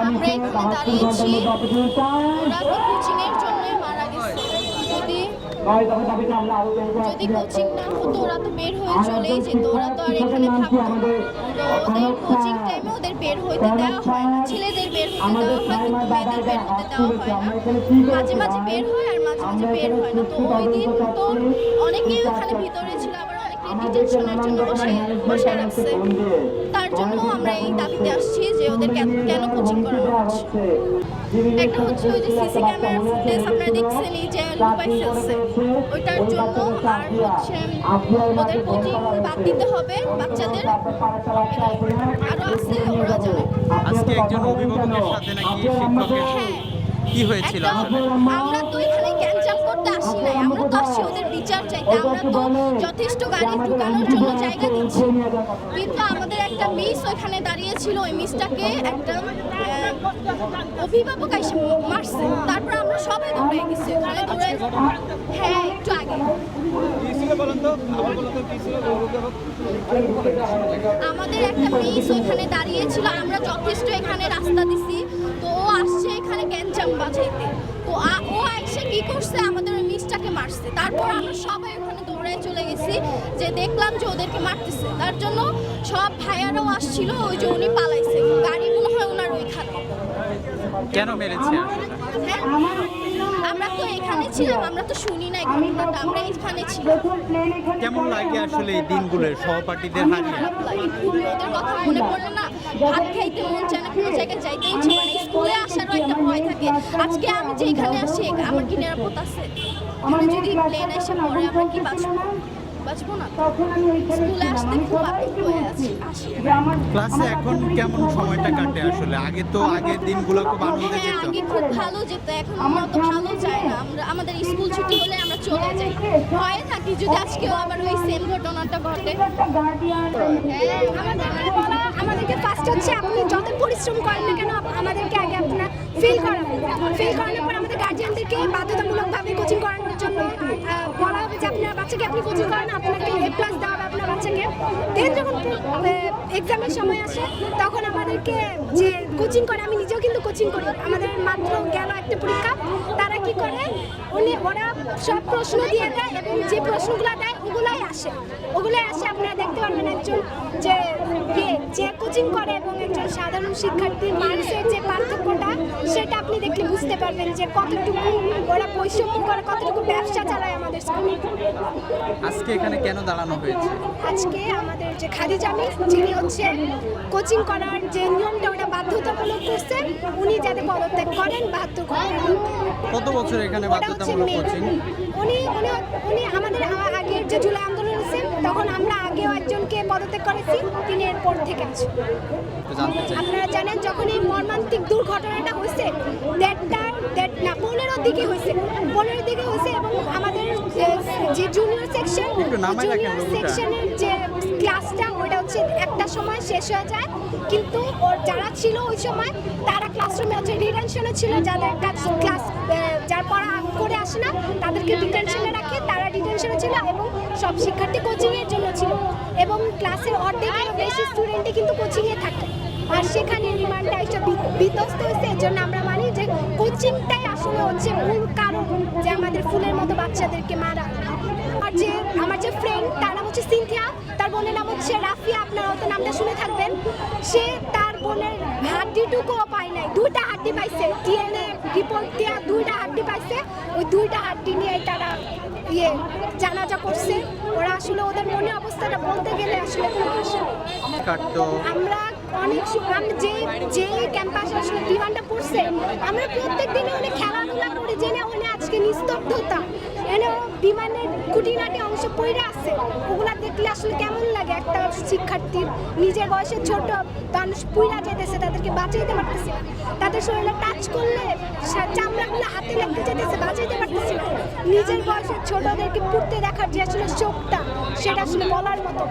আমরা এখানে দাঁড়িয়েছি ওরা তো কোচিং এর জন্য মারা গেছে। যদি যদি কোচিং না হতো ওরা তো বের হয়ে চলেই যেত। ওরা তো আর এখানে থাকতো ওদের কোচিং টাইমে ওদের বের হইতে দেওয়া হয় না। ছেলেদের বের হতে দেওয়া হয় কিন্তু মেয়েদের বের হতে দেওয়া হয় না। মাঝে মাঝে বের হয় আর মাঝে মাঝে বের হয় না। তো ওই দিন তো অনেকেই ওখানে ভিতরে ছিল। অনেকে ডিটেনশনের জন্য বসে বসে রাখছে তার জন্য আমরা এই দাবিতে আসছি যে ওদের কেন- কেন কোচিং করানো হচ্ছে? একটা হচ্ছে ওই যে সিসি ক্যামেরার ফুটেজ আপনারা দেখছেন এই যে লুকাই ফেলছে ওইটার জন্য আর হচ্ছে ওদের কোচিং বাদ দিতে হবে বাচ্চাদের। আরও আছে ওরা জানে। আজকে একজন অভিভাবকের সাথে নাকি শিক্ষকের হ্যাঁ। কি হয়েছিল একটা আমরা তো গ্যাঞ্জাম আসি নাই। আমরা তো আসছি ওদের বিচার চাইতে। আমরা তো যথেষ্ট গাড়ি ঢুকানোর জন্য জায়গা দিচ্ছি। কিন্তু আমাদের একটা মিস ওইখানে দাঁড়িয়ে ছিল ওই মিসটাকে একটা অভিভাবক এসে মারছে। তারপর আমরা সবাই দৌড়ে গেছি। ওখানে দৌড়ে হ্যাঁ একটু আগে। আমাদের একটা মিস ওইখানে দাঁড়িয়ে ছিল আমরা যথেষ্ট এখানে রাস্তা দিছি। তো ও আসছে এখানে গ্যাঞ্জাম বাজাইতে। তো ও এসে তারপর আমরা সবাই ওখানে দৌড়ে চলে গেছি যে দেখলাম যে ওদেরকে মারতেছে। তার জন্য সব ভাইয়ারাও আসছিল ওই যে উনি পালাইছে। গাড়ি মনে হয় ওনার ওইখানে। কেন মেরেছে হ্যাঁ আমরা তো এখানে ছিলাম আমরা তো শুনি ঘটনাটা আমরা এখানে ছিলাম। কেমন লাগে আসলে এই দিনগুলো সহপাঠীদের হারিয়ে? ওদের কথা মনে পড়লে না ভাত খাইতে মন চায় না কোনো জায়গায় যাইতে ইচ্ছে স্কুলে আসারও একটা ভয় থাকে। আজকে আমি যে এখানে আসি আমার কি নিরাপদ আছে? এখানে যদি প্লেন এসে পড়ে আমরা কি বাঁচবো? বাঁচবো না? স্কুলে আসতে খুব আতঙ্ক হয়ে আছি? ক্লাসে এখন কেমন সময়টা কাটে আসলে? আগে তো আগের দিনগুলো খুব আনন্দে যেত। আগে খুব ভালো যেত। এখন আমরা তো ভালো যায় না। আমরা আমাদের স্কুল ছুটি হলে আমরা চলে যাই। ভয়ে থাকি যদি আজকেও আবার ওই সেম ঘটনাটা ঘটে। হ্যাঁ, আমাদেরকে বলা হচ্ছে, আপনি যত পরিশ্রম করেন না কেন আমাদেরকে আগে আপনার ফিল করাবেন। ফিল করানোর পর আমাদের গার্জিয়ানদেরকে বাধ্যতামূলকভাবে কোচিং করানোর জন্য আহ, বলা হবে যে আপনার বাচ্চাকে আপনি কোচিং করেন আপনাকে এ প্লাস দেওয়া হবে আপনার বাচ্চাকে দেন যখন এক্সামের সময় আসে, তখন আমাদেরকে যে কোচিং করে, আমি নিজেও কিন্তু কোচিং করি। আমাদের মাত্র গেল একটা পরীক্ষা, তারা কি করে? উনি, ওরা সব প্রশ্ন দিয়ে দেয় এবং যে প্রশ্নগুলো দেয়, ওগুলাই আসে। ওগুলাই আসে, আপনারা দেখতে পারবেন একজন যে যে কোচিং করে এবং একজন সাধারণ শিক্ষার্থীর মানুষের যে পার্থক্যটা, সেটা আপনি দেখলে বুঝতে পারবেন যে কতটুকু ওরা বৈষম্য করে কতটুকু ব্যবসা চালায় আমাদের স্কুলে আজকে এখানে কেন দাঁড়ানো হয়েছে? আজকে আমাদের যে খাদিজা মিস যিনি হচ্ছে কোচিং করার যে নিয়মটা ওটা বাধ্যতামূলক করছে উনি যাতে পদত্যাগ করেন ঘণ্টার মধ্যে কত বছর এখানে বাধ্যতামূলক। কোচিং উনি উনি উনি আমাদের আগের যে জুলাই আন্দোলন হয়েছে তখন আমরা আগেও একজনকে পদত্যাগ করেছি তিনি এরপর থেকে আছেন। চাই। আপনারা জানেন যখন এই মর্মান্তিক দুর্ঘটনাটা হয়েছে পনেরোর দিকে হয়েছে পনেরোর দিকে হয়েছে এবং আমাদের যে- জুনিয়র সেকশন জুনিয়র। সেকশনের যে ক্লাসটা ওটা হচ্ছে একটা সময় শেষ হয়ে যায়। কিন্তু ওর যারা ছিল ওই সময় তারা ক্লাসরুমে হচ্ছে ডিটেনশনে ছিল যাদের ক্লাস যার পড়া করে আসে না তাদেরকে ডিটেনশনে রাখে তারা ডিটেনশনে ছিল এবং সব শিক্ষার্থী কোচিংয়ের জন্য ছিল। এবং ক্লাসের অর্ধেকেরও বেশি স্টুডেন্টই কিন্তু কোচিংয়ে থাকে। আর সেখানে রিমান্ডটা এসে বিধ্বস্ত হয়েছে এর জন্য আমরা মানি যে কোচিংটাই আসলে হচ্ছে মূল কারণ যে আমাদের ফুলের মতো বাচ্চাদেরকে মারা। আর যে আমার যে ফ্রেন্ড তার নাম হচ্ছে সিনথিয়া তার বোনের নাম হচ্ছে রাফিয়া আপনারা হয়তো নামটা শুনে থাকবেন। সে তার বোনের হাড্ডিটুকুও পায় নাই দুইটা হাড্ডি পাইছে ডিএনএ রিপোর্ট দেওয়া দুইটা হাড্ডি পাইছে। ওই দুইটা হাড্ডি নিয়ে তারা ইয়ে জানাজা করছে। ওরা আসলে ওদের মনে অবস্থাটা বলতে গেলে আসলে কোনো ভাষা আমরা অনেক যে যে ক্যাম্পাসে আসলে বিমানটা পড়ছে, আমরা প্রত্যেক দিনে অনেক খেলাধুলা করি, জেনে উনি আজকে নিস্তব্ধতা। এনে বিমানের খুঁটিনাটি অংশ পড়ে আছে। ওগুলা দেখলে আসলে কেমন লাগে? একটা শিক্ষার্থীর নিজের বয়সে ছোট মানুষ পুইরা যেতেছে তাদেরকে বাঁচাইতে পারতেছে তাদের শরীরে টাচ করলে চামড়াগুলো হাতে লাগতে যেতেছে বাঁচাইতে পারতেছে না। নিজের বয়সে ছোটদেরকে পুড়তে দেখার যে আসলে শোকটা, সেটা আসলে বলার মতো।